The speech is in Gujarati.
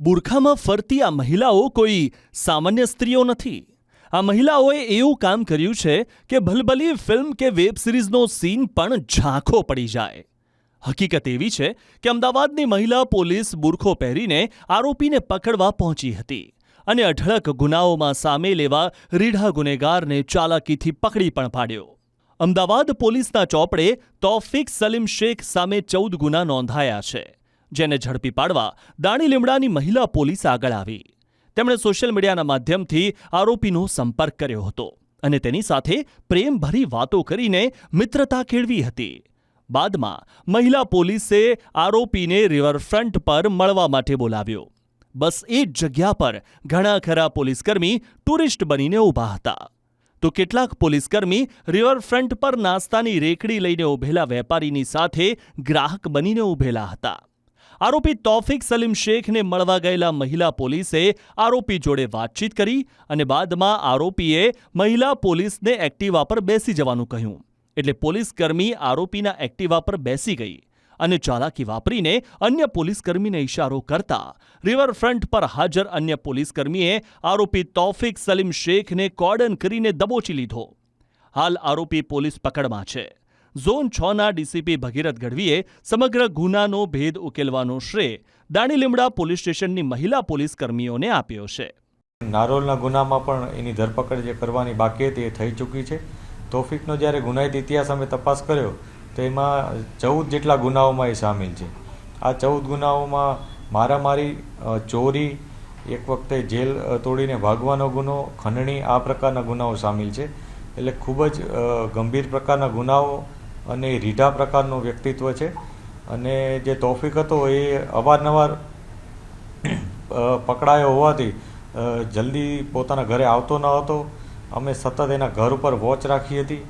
બુરખામાં ફરતી આ મહિલાઓ કોઈ સામાન્ય સ્ત્રીઓ નથી. આ મહિલાઓએ એવું કામ કર્યું છે કે ભલભલી ફિલ્મ કે વેબ સિરીઝનો સીન પણ ઝાંખો પડી જાય. હકીકત એવી છે કે અમદાવાદની મહિલા પોલીસ બુરખો પહેરીને આરોપીને પકડવા પહોંચી હતી અને અઢળક ગુનાઓમાં સામે લેવા રીઢા ગુનેગારને ચાલાકીથી પકડી પણ પાડ્યો. અમદાવાદ પોલીસના ચોપડે તોફિક સલીમ શેખ સામે ચૌદ ગુના નોંધાયા છે. જેને ઝડપી પાડવા દાણી લીમડાની મહિલા પોલીસ આગળ આવી. તેમણે સોશિયલ મીડિયાના માધ્યમથી આરોપીનો સંપર્ક કર્યો હતો અને તેની સાથે પ્રેમભરી વાતો કરીને મિત્રતા કેળવી હતી. બાદમાં મહિલા પોલીસે આરોપીને રિવરફ્રન્ટ પર મળવા માટે બોલાવ્યો. બસ એ જ જગ્યા પર ઘણા ખરા પોલીસકર્મી ટુરિસ્ટ બનીને ઊભા હતા. તો કેટલાક પોલીસકર્મી રિવરફ્રન્ટ પર નાસ્તાની રેકડી લઈને ઊભેલા વેપારીની સાથે ગ્રાહક બનીને ઊભેલા હતા. આરોપી તોફિક સલીમ શેખને મળવા ગયેલા મહિલા પોલીસે આરોપી જોડે વાતચીત કરી અને બાદમાં આરોપીએ મહિલા પોલીસને એક્ટિવા પર બેસી જવાનું કહ્યું. એટલે પોલીસકર્મી આરોપીના એક્ટિવા પર બેસી ગઈ અને ચાલાકી વાપરીને અન્ય પોલીસકર્મીને ઇશારો કરતા રિવરફ્રન્ટ પર હાજર અન્ય પોલીસકર્મીએ આરોપી તોફિક સલીમ શેખને કોર્ડન કરીને દબોચી લીધો. હાલ આરોપી પોલીસ પકડમાં છે. ઝોન છ ના ડીસીપી ભગીરથ ગઢવીએ સમગ્ર ગુનાનો ભેદ ઉકેલવાનો શ્રેય દાણી લીમડા પોલીસ સ્ટેશનની મહિલા પોલીસ કર્મીઓને આપ્યો છે. નારોલના ગુનામાં પણ એની ધરપકડ જે કરવાની બાકી હતી એ થઈ ચૂકી છે. તોફિકનો જ્યારે ગુનાહિત ઇતિહાસ અમે તપાસ કર્યો, તો એમાં ચૌદ જેટલા ગુનાઓમાં એ સામેલ છે. આ ચૌદ ગુનાઓમાં મારામારી ચોરી, એક વખતે જેલ તોડીને ભાગવાનો ગુનો, ખંડણી આ પ્રકારના ગુનાઓ સામેલ છે. એટલે ખૂબ જ ગંભીર પ્રકારના ગુનાઓ અને રીઢા પ્રકારનું વ્યક્તિત્વ છે. અને જે તોફિક હતો એ અવારનવાર પકડાયો હોવાથી જલ્દી પોતાના ઘરે આવતો ન હતો. અમે સતત એના ઘર ઉપર વોચ રાખી હતી.